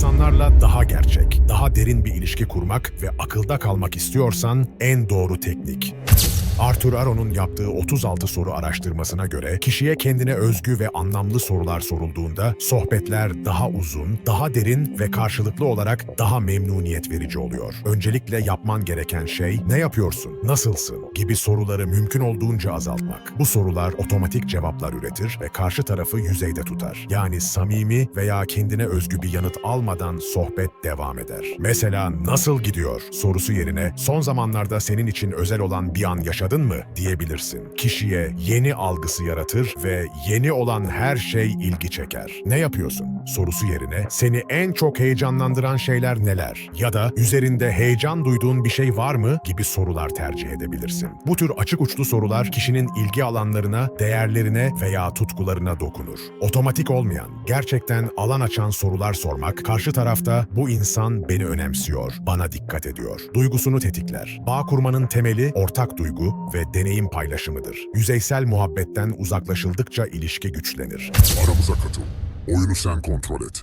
İnsanlarla daha gerçek, daha derin bir ilişki kurmak ve akılda kalmak istiyorsan en doğru teknik. Arthur Aron'un yaptığı 36 soru araştırmasına göre kişiye kendine özgü ve anlamlı sorular sorulduğunda sohbetler daha uzun, daha derin ve karşılıklı olarak daha memnuniyet verici oluyor. Öncelikle yapman gereken şey ne yapıyorsun, nasılsın gibi soruları mümkün olduğunca azaltmak. Bu sorular otomatik cevaplar üretir ve karşı tarafı yüzeyde tutar. Yani samimi veya kendine özgü bir yanıt almadan sohbet devam eder. Mesela nasıl gidiyor sorusu yerine son zamanlarda senin için özel olan bir an yaşadın mı diyebilirsin. Kişiye yeni algısı yaratır ve yeni olan her şey ilgi çeker. Ne yapıyorsun sorusu yerine seni en çok heyecanlandıran şeyler neler ya da üzerinde heyecan duyduğun bir şey var mı gibi sorular tercih edebilirsin. Bu tür açık uçlu sorular kişinin ilgi alanlarına, değerlerine veya tutkularına dokunur. Otomatik olmayan, gerçekten alan açan sorular sormak karşı tarafta bu insan beni önemsiyor, bana dikkat ediyor. Duygusunu tetikler. Bağ kurmanın temeli ortak duygu ve deneyim paylaşımıdır. Yüzeysel muhabbetten uzaklaşıldıkça ilişki güçlenir. Aramıza katıl. Oyunu sen kontrol et.